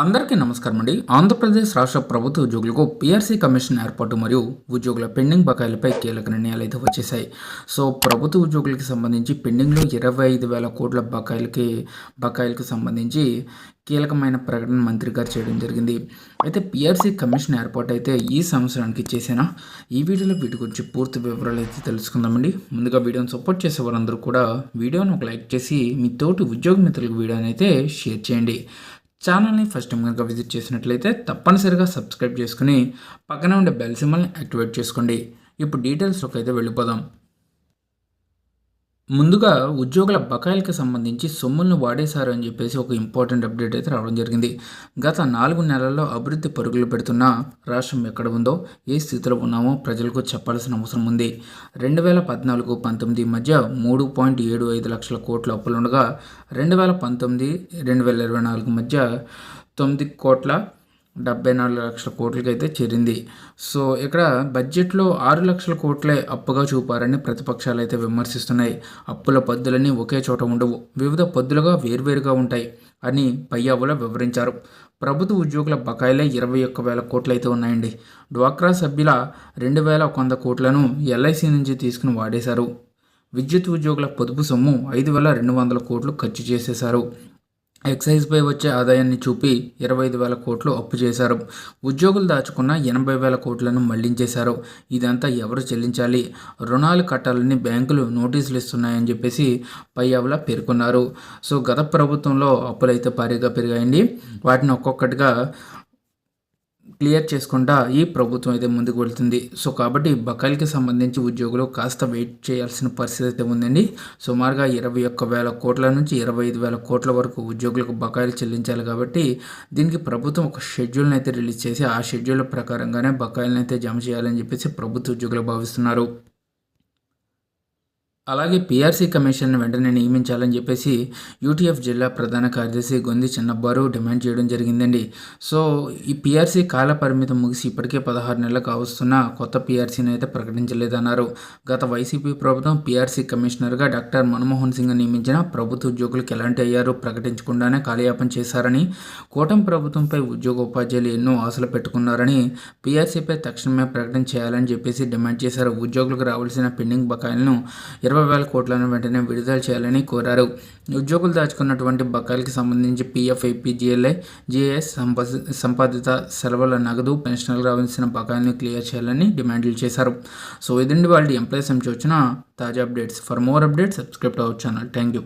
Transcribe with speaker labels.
Speaker 1: అందరికీ నమస్కారం అండి. ఆంధ్రప్రదేశ్ రాష్ట్ర ప్రభుత్వ ఉద్యోగులకు పిఆర్సీ కమిషన్ ఏర్పాటు మరియు ఉద్యోగుల పెండింగ్ బకాయిలపై కీలక నిర్ణయాలు అయితే వచ్చేసాయి సో ప్రభుత్వ ఉద్యోగులకు సంబంధించి పెండింగ్లో ఇరవై ఐదు వేల కోట్ల బకాయిలకి బకాయిలకు సంబంధించి కీలకమైన ప్రకటన మంత్రి గారు చేయడం జరిగింది. అయితే పిఆర్సీ కమిషన్ ఏర్పాటు అయితే ఈ సంవత్సరానికి చేసేనా? ఈ వీడియోలో వీటి గురించి పూర్తి వివరాలు అయితే తెలుసుకుందామండి. ముందుగా వీడియోని సపోర్ట్ చేసే వారందరూ కూడా వీడియోను ఒక లైక్ చేసి మీ తోటి ఉద్యోగ మిత్రులకు వీడియోని అయితే షేర్ చేయండి. ఛానల్ని ఫస్ట్ టైం కనుక విజిట్ చేసినట్లయితే తప్పనిసరిగా సబ్స్క్రైబ్ చేసుకుని పక్కనే ఉండే బెల్ సింబల్ని యాక్టివేట్ చేసుకోండి. ఇప్పుడు డీటెయిల్స్లోకి అయితే వెళ్ళిపోదాం. ముందుగా ఉద్యోగుల బకాయిలకు సంబంధించి సొమ్ములను వాడేశారు అని చెప్పేసి ఒక ఇంపార్టెంట్ అప్డేట్ అయితే రావడం జరిగింది. గత నాలుగు నెలల్లో అభివృద్ధి పరుగులు పెడుతున్న రాష్ట్రం ఎక్కడ ఉందో ఏ స్థితిలో ఉన్నామో ప్రజలకు చెప్పాల్సిన అవసరం ఉంది. రెండు వేల పద్నాలుగు పంతొమ్మిది మధ్య మూడు పాయింట్ ఏడు ఐదు లక్షల కోట్ల అప్పులుండగా రెండు వేల పంతొమ్మిది రెండు వేల ఇరవై నాలుగు మధ్య తొమ్మిది కోట్ల డెబ్బై నాలుగు లక్షల కోట్లకి అయితే చేరింది. సో ఇక్కడ బడ్జెట్లో ఆరు లక్షల కోట్లే అప్పుగా చూపారని ప్రతిపక్షాలు అయితే విమర్శిస్తున్నాయి. అప్పుల పద్దులన్నీ ఒకే చోట ఉండవు. వివిధ పద్దులుగా వేర్వేరుగా ఉంటాయి అని పయ్యావుల వివరించారు. ప్రభుత్వ ఉద్యోగుల బకాయిలే ఇరవై ఒక్క వేల కోట్లు అయితే ఉన్నాయండి. డ్వాక్రా సభ్యుల రెండు వేల వంద కోట్లను ఎల్ఐసి నుంచి తీసుకుని వాడేశారు. విద్యుత్ ఉద్యోగుల పొదుపు సొమ్ము ఐదు వేల రెండు వందల కోట్లు ఖర్చు చేసేశారు. ఎక్సైజ్పై వచ్చే ఆదాయాన్ని చూపి ఇరవై ఐదు వేల కోట్లు అప్పు చేశారు. ఉద్యోగులు దాచుకున్న ఎనభై వేల కోట్లను మళ్ళించేశారు. ఇదంతా ఎవరు చెల్లించాలి? రుణాలు కట్టాలని బ్యాంకులు నోటీసులు ఇస్తున్నాయని చెప్పేసి పై అవలా పేర్కొన్నారు. సో గత ప్రభుత్వంలో అప్పులైతే భారీగా పెరిగాయండి. వాటిని ఒక్కొక్కటిగా క్లియర్ చేసుకుంటా ఈ ప్రభుత్వం అయితే ముందుకు వెళ్తుంది. సో కాబట్టి బకాయిలకి సంబంధించి ఉద్యోగులు కాస్త వెయిట్ చేయాల్సిన పరిస్థితి అయితే ఉందండి. సుమారుగా ఇరవై ఒక్క వేల కోట్ల నుంచి ఇరవై ఐదు వేల కోట్ల వరకు ఉద్యోగులకు బకాయిలు చెల్లించాలి కాబట్టి దీనికి ప్రభుత్వం ఒక షెడ్యూల్ని అయితే రిలీజ్ చేసి ఆ షెడ్యూల్ ప్రకారంగానే బకాయిలను అయితే జమ చేయాలని చెప్పేసి ప్రభుత్వ ఉద్యోగులు భావిస్తున్నారు. అలాగే పీఆర్సీ కమిషన్ వెంటనే నియమించాలని చెప్పేసి యూటీఎఫ్ జిల్లా ప్రధాన కార్యదర్శి గొంది చిన్నబ్బారు డిమాండ్ చేయడం జరిగిందండి. సో ఈ పీఆర్సీ కాల పరిమితం ముగిసి ఇప్పటికే పదహారు నెలలు కావస్తున్న కొత్త పీఆర్సీని అయితే ప్రకటించలేదన్నారు. గత వైసీపీ ప్రభుత్వం పీఆర్సీ కమిషనర్గా డాక్టర్ మన్మోహన్ సింగ్ నియమించిన ప్రభుత్వ ఉద్యోగులకు ఎలాంటి అయ్యారో ప్రకటించకుండానే కాలయాపన చేశారని కూటమి ప్రభుత్వంపై ఉద్యోగ ఉపాధ్యాయులు ఎన్నో ఆశలు పెట్టుకున్నారని పీఆర్సీపై తక్షణమే ప్రకటన చేయాలని చెప్పేసి డిమాండ్ చేశారు. ఉద్యోగులకు రావాల్సిన పెండింగ్ బకాయిలను ఇరవై వేల కోట్లను వెంటనే విడుదల చేయాలని కోరారు. ఉద్యోగులు దాచుకున్నటువంటి బకాయిలకు సంబంధించి పీఎఫ్ ఐపీజీఎల్ఐ జిఎస్ సంపాదిత సెలవుల నగదు పెన్షన్లు రావాల్సిన బకాయిలను క్లియర్ చేయాలని డిమాండ్లు చేశారు. సో ఇదండి వాళ్ళ ఎంప్లాయీస్ నుంచి వచ్చిన తాజా updates. For more updates subscribe our channel. Thank you